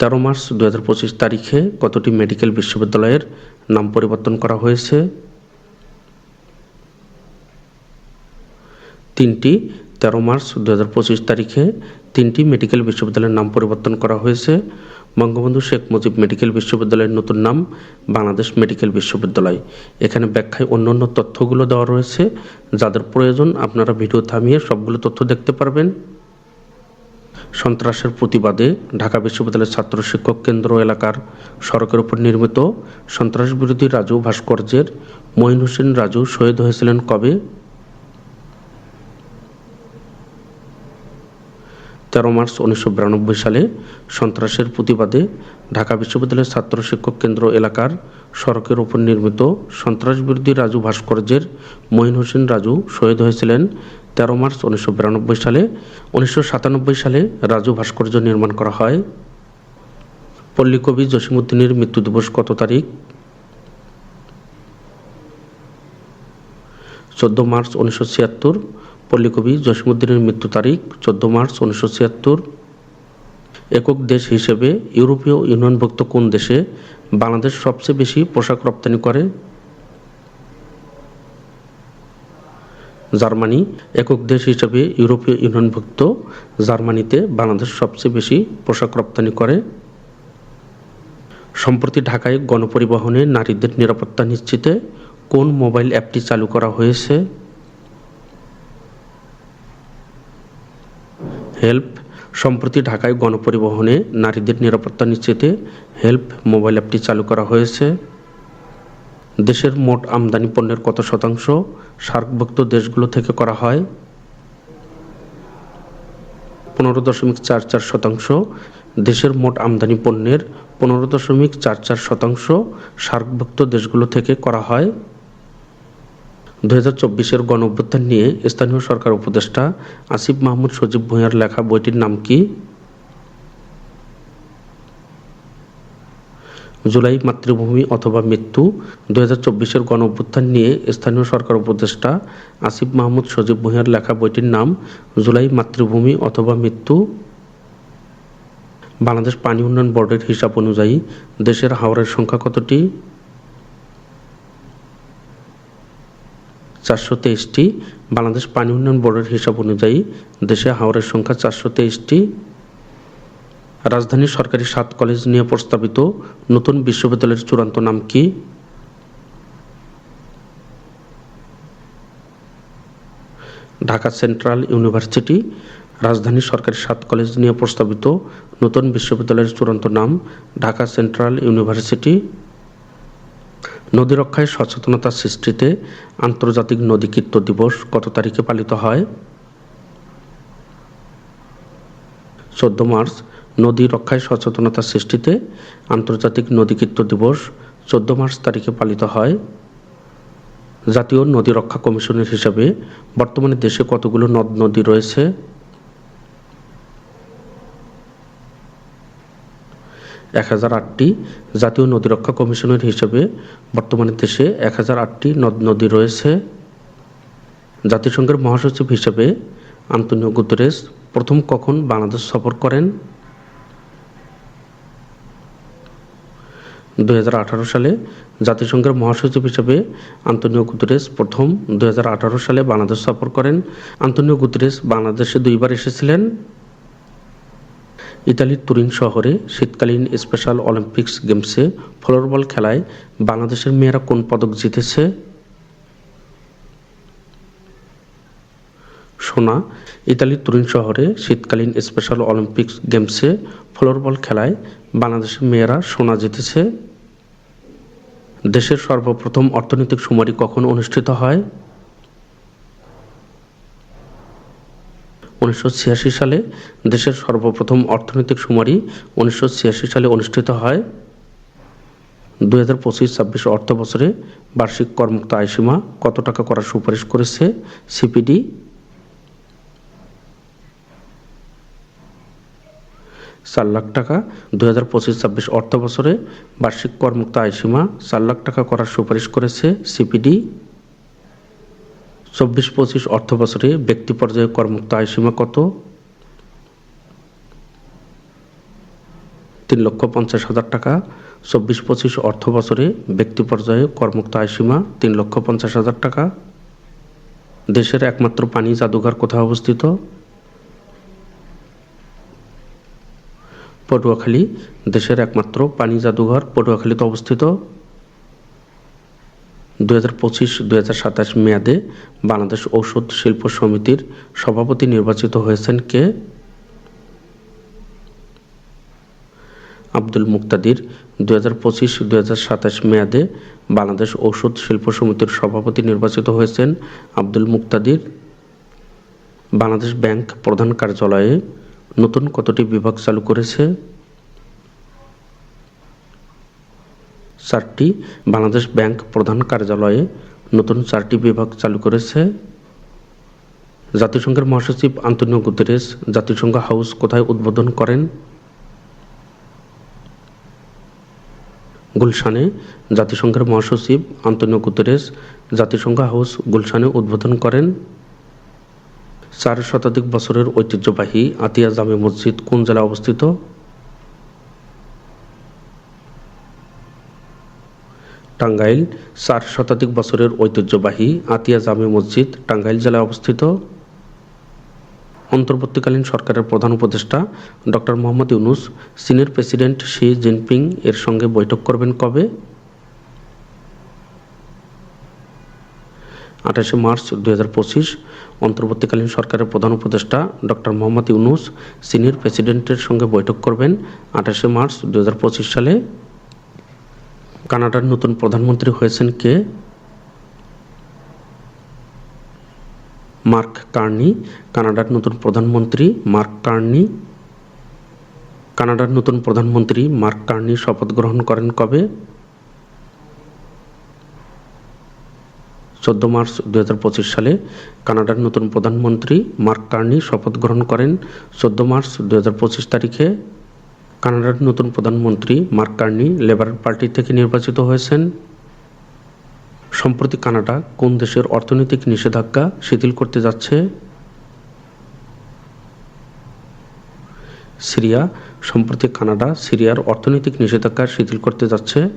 তেরো মার্চ দু হাজার পঁচিশ তারিখে কতটি মেডিকেল বিশ্ববিদ্যালয়ের নাম পরিবর্তন করা হয়েছে? তিনটি, তেরো মার্চ দু হাজার পঁচিশ তারিখে তিনটি মেডিকেল বিশ্ববিদ্যালয়ের নাম পরিবর্তন করা হয়েছে। বঙ্গবন্ধু শেখ মুজিব মেডিকেল বিশ্ববিদ্যালয়ের নতুন নাম বাংলাদেশ মেডিকেল বিশ্ববিদ্যালয়। এখানে ব্যাখ্যায় অন্য অন্য তথ্যগুলো দেওয়া রয়েছে। যাদের প্রয়োজন আপনারা ভিডিও থামিয়ে সবগুলো তথ্য দেখতে পারবেন। সন্ত্রাসের প্রতিবাদে ঢাকা বিশ্ববিদ্যালয়ের ছাত্র শিক্ষক কেন্দ্র এলাকার সড়কের উপর নির্মিত সন্ত্রাস বিরোধী রাজু ভাস্কর্যের মঈন হোসেন রাজু শহীদ হয়েছিলেন কবে? তেরো মার্চ উনিশশো বিরানব্বই সালে সন্ত্রাসের প্রতিবাদে ঢাকা বিশ্ববিদ্যালয়ের ছাত্র শিক্ষক কেন্দ্র এলাকার সড়কের ওপর নির্মিত সন্ত্রাস বিরোধী রাজু ভাস্কর্যের মঈন হোসেন রাজু শহীদ হয়েছিলেন তেরো মার্চ উনিশশো বিরানব্বই সালে। উনিশশো সাতানব্বই সালে রাজু ভাস্কর্য নির্মাণ করা হয়। পল্লীকবি জসিমুদ্দিনের মৃত্যু দিবস কত তারিখ? চোদ্দ মার্চ উনিশশো ছিয়াত্তর। পল্লীকবি জসিমুদ্দিনের মৃত্যু তারিখ চোদ্দ মার্চ উনিশশো ছিয়াত্তর। একক দেশ হিসেবে ইউরোপীয় ইউনিয়নভুক্ত কোন দেশে বাংলাদেশ সবচেয়ে বেশি পোশাক রপ্তানি করে? জার্মানি, একক দেশ হিসেবে ইউরোপীয় ইউনিয়নভুক্ত জার্মানিতে বাংলাদেশ সবচেয়ে বেশি পোশাক রপ্তানি করে। সম্প্রতি ঢাকায় গণপরিবহনে নারীদের নিরাপত্তা নিশ্চিতে কোন মোবাইল অ্যাপটি চালু করা হয়েছে? হেল্প সম্প্রতি ঢাকায় গণপরিবহনে নারীদের নিরাপত্তা নিশ্চিতে হেল্প মোবাইল অ্যাপটি চালু করা হয়েছে। দেশের মোট আমদানি পণ্যের কত শতাংশ সার্কভুক্ত দেশগুলো থেকে করা হয়? পনেরো দশমিক চার চার শতাংশ দেশের মোট আমদানি পণ্যের পনেরো দশমিক চার চার শতাংশ সার্কভুক্ত দেশগুলো থেকে করা হয়। দু হাজার চব্বিশের গণ নিয়ে স্থানীয় সরকার উপদেষ্টা আসিফ মাহমুদ সজীব ভূঁইয়ার লেখা বইটির নাম কি? জুলাই মাতৃভূমি অথবা মৃত্যু। দু হাজার চব্বিশের গণ অভ্যুত্থান নিয়ে স্থানীয় সরকার উপদেষ্টা আসিফ মাহমুদ সজীব ভূঁইয়ার লেখা বইটির নাম জুলাই মাতৃভূমি অথবা মৃত্যু। বাংলাদেশ পানি উন্নয়ন বোর্ডের হিসাব অনুযায়ী দেশের হাওরের সংখ্যা কতটি? চারশো তেইশটি, বাংলাদেশ পানি উন্নয়ন বোর্ডের হিসাব অনুযায়ী দেশে হাওরের সংখ্যা চারশো তেইশটি। রাজধানীর সরকারি সাত কলেজ নিয়ে প্রস্তাবিত নতুন বিশ্ববিদ্যালয়ের চূড়ান্ত নাম কি? ঢাকা সেন্ট্রাল ইউনিভার্সিটি রাজধানী সরকারি সাত কলেজ নিয়ে প্রস্তাবিত নতুন বিশ্ববিদ্যালয়ের চূড়ান্ত নাম ঢাকা সেন্ট্রাল ইউনিভার্সিটি। নদী রক্ষায় সচেতনতা সৃষ্টিতে আন্তর্জাতিক নদী দিবস কত তারিখে পালিত হয়? চোদ্দ মার্চ, নদী রক্ষায় সচেতনতা সৃষ্টিতে আন্তর্জাতিক নদী কীর্ত দিবস চোদ্দ মার্চ তারিখে পালিত হয়। জাতীয় নদী রক্ষা কমিশনের হিসাবে বর্তমানে দেশে কতগুলো নদ নদী রয়েছে? এক হাজার আটটি জাতীয় নদী রক্ষা কমিশনের হিসেবে বর্তমানে দেশে এক হাজার আটটি নদ নদী রয়েছে। জাতিসংঘের মহাসচিব হিসেবে আন্তনিও গুতরেস প্রথম কখন বাংলাদেশ সফর করেন? দু হাজার আঠারো সালে জাতিসংঘের মহাসচিব হিসেবে আন্তনিও গুতরেস প্রথম। দু হাজার আঠারো সালে বাংলাদেশ সফর করেন। আন্তনিও গুতরেস বাংলাদেশে দুইবার এসেছিলেন। ইতালির তুরিন শহরে শীতকালীন স্পেশাল অলিম্পিক্স গেমসে ফ্লোরবল খেলায় বাংলাদেশের মেয়েরা কোন পদক জিতেছে? সোনা, ইতালির তুরিন শহরে শীতকালীন স্পেশাল অলিম্পিক্স গেমসে ফ্লোরবল খেলায় বাংলাদেশের মেয়েরা সোনা জিতেছে? দেশের সর্বপ্রথম অর্থনৈতিক সুমারি কখন অনুষ্ঠিত হয়? উনিশশো ছিয়াশি সালে দেশের সর্বপ্রথম অর্থনৈতিক শুমারি উনিশশো সালে অনুষ্ঠিত হয়। দুই হাজার পঁচিশ ছাব্বিশ অর্থ বছরে বার্ষিক করমুক্ত আয়সীমা কত টাকা করার সুপারিশ করেছে সিপিডি? চার লাখ টাকা। দুই হাজার পঁচিশ ছাব্বিশ অর্থ বছরে বার্ষিক করমুক্ত আয়সীমা চার লাখ টাকা করার সুপারিশ করেছে সিপিডি। চব্বিশ, পঁচিশ অর্থ বছরে ব্যক্তি পর্যায়ে করমুক্ত আয়সীমা কত? তিন লক্ষ পঞ্চাশ হাজার টাকা। চব্বিশ, পঁচিশ অর্থ বছরে ব্যক্তি পর্যায়ে করমুক্ত আয়সীমা তিন লক্ষ পঞ্চাশ হাজার টাকা। দেশের একমাত্র পানি জাদুঘর কোথায় অবস্থিত? পটুয়াখালী, দেশের একমাত্র পানি জাদুঘর পটুয়াখালীতে অবস্থিত। দু হাজার পঁচিশ দু হাজার সাতাশ মেয়াদে বাংলাদেশ ঔষধ শিল্প সমিতির সভাপতি নির্বাচিত হয়েছেন কে? আব্দুল মুক্তাদির। দু হাজার পঁচিশ সাতাশ মেয়াদে বাংলাদেশ ঔষধ শিল্প সমিতির সভাপতি নির্বাচিত হয়েছেন আব্দুল মুক্তাদির। বাংলাদেশ ব্যাংক প্রধান কার্যালয়ে নতুন কতটি বিভাগ চালু করেছে? চারটি বাংলাদেশ ব্যাংক প্রধান কার্যালয়ে নতুন চারটি বিভাগ চালু করেছে। জাতিসংঘের মহাসচিব আন্তনিও গুতেরেস জাতিসংঘ হাউস কোথায় উদ্বোধন করেন? গুলশানে জাতিসংঘের মহাসচিব আন্তনিও গুতেরেস জাতিসংঘ হাউস গুলশানে উদ্বোধন করেন। চার শতাধিক বছরের ঐতিহ্যবাহী আতিয়া জামে মসজিদ কোন জেলায় অবস্থিত? টাঙ্গাইল, চার শতাধিক বছরের ঐতিহ্যবাহী আতিয়া জামে মসজিদ টাঙ্গাইল জেলায় অবস্থিত। অন্তর্বর্তীকালীন সরকারের প্রধান উপদেষ্টা ডক্টর মোহাম্মদ ইউনুস চীনের প্রেসিডেন্ট শি জিনপিং এর সঙ্গে বৈঠক করবেন কবে? আঠাশে মার্চ দুই হাজার পঁচিশ, অন্তর্বর্তীকালীন সরকারের প্রধান উপদেষ্টা ডক্টর মোহাম্মদ ইউনুস চীনের প্রেসিডেন্টের সঙ্গে বৈঠক করবেন আঠাশে মার্চ দুই হাজার পঁচিশ সালে। কানাডার নতুন প্রধানমন্ত্রী হয়েছেন কে? মার্ক কার্নি, কানাডার নতুন প্রধানমন্ত্রী মার্ক কার্নি, কানাডার নতুন প্রধানমন্ত্রী মার্ক কার্নি শপথ গ্রহণ করেন কবে? চোদ্দ মার্চ দু হাজার পঁচিশ সালে কানাডার নতুন প্রধানমন্ত্রী মার্ক কার্নি শপথ গ্রহণ করেন। চোদ্দ মার্চ দু হাজার পঁচিশ তারিখে কানাডার নতুন প্রধানমন্ত্রী মার্ক কার্নি লেবার পার্টি থেকে নির্বাচিত হয়েছেন। সম্প্রতি কানাডা কোন দেশের অর্থনৈতিক নিষেধাজ্ঞা শিথিল করতে যাচ্ছে? সিরিয়া। সম্প্রতি কানাডা সিরিয়ার অর্থনৈতিক নিষেধাজ্ঞা শিথিল করতে যাচ্ছে।